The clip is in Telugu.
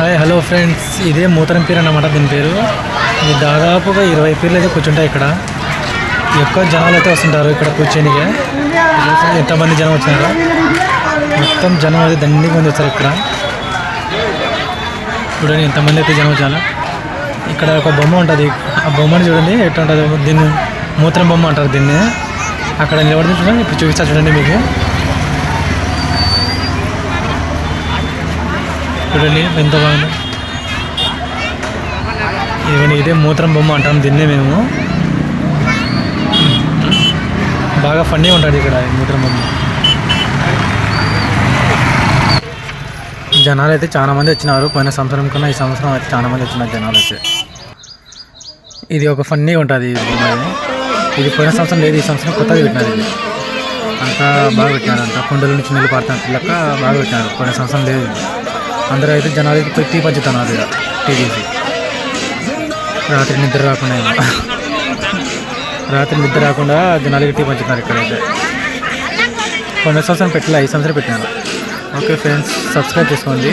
హాయ్ హలో ఫ్రెండ్స్ ఇదే మూతరం పీర్ అన్నమాట దీని పేరు. ఇది దాదాపుగా ఇరవై పీర్లు అయితే కూర్చుంటాయి ఇక్కడ. ఎక్కువ జనాలు అయితే వస్తుంటారు ఇక్కడ కూర్చొనికి. ఎంతమంది జనం వచ్చినారు? మొత్తం జనం అయితే దండిగా మంది వచ్చారు ఇక్కడ. చూడండి ఎంతమంది అయితే జనం వచ్చారు ఇక్కడ ఒక బొమ్మ ఉంటుంది. ఆ బొమ్మని చూడండి ఎట్లా ఉంటుంది. దీన్ని మూత్రం బొమ్మ అంటారు దీన్ని. అక్కడ నిలబడి చూడండి ఇప్పుడు చూపిస్తా చూడండి మీకు. చూడండి ఎంత బాగుంది. ఇవన్నీ ఇదే మూత్రం బొమ్మ అంటాం దీన్నే మేము. బాగా ఫన్నీ ఉంటుంది ఇక్కడ మూత్రం బొమ్మ. జనాలు అయితే చాలామంది వచ్చినారు. పోయిన సంవత్సరం కన్నా ఈ సంవత్సరం అయితే చాలామంది వచ్చినారు జనాలు అయితే ఇది ఒక ఫన్నీ ఉంటుంది ఈ బొమ్మ ఇది. పోయిన సంవత్సరం లేదు ఈ సంవత్సరం కొత్తగా పెట్టినారు ఇది. అంతా బాగా పెట్టినారు అంతా. కొండల నుంచి నీళ్ళు పడుతున్నట్టు లెక్క బాగా పెట్టినారు. పోయిన సంవత్సరం లేదు. ఇది. అందరూ అయితే జనాలు అయితే పోయి పంచుతున్నారు ఇక్కడ టీడీపీ రాత్రి నిద్ర రాకుండా రాత్రి నిద్ర రాకుండా జనాలు పెట్టి పంచుతున్నారు ఇక్కడైతే. కొన్ని సంవత్సరం పెట్టలే ఐదు సంవత్సరం పెట్టినాను. ఓకే ఫ్రెండ్స్ సబ్స్క్రైబ్ చేసుకోండి.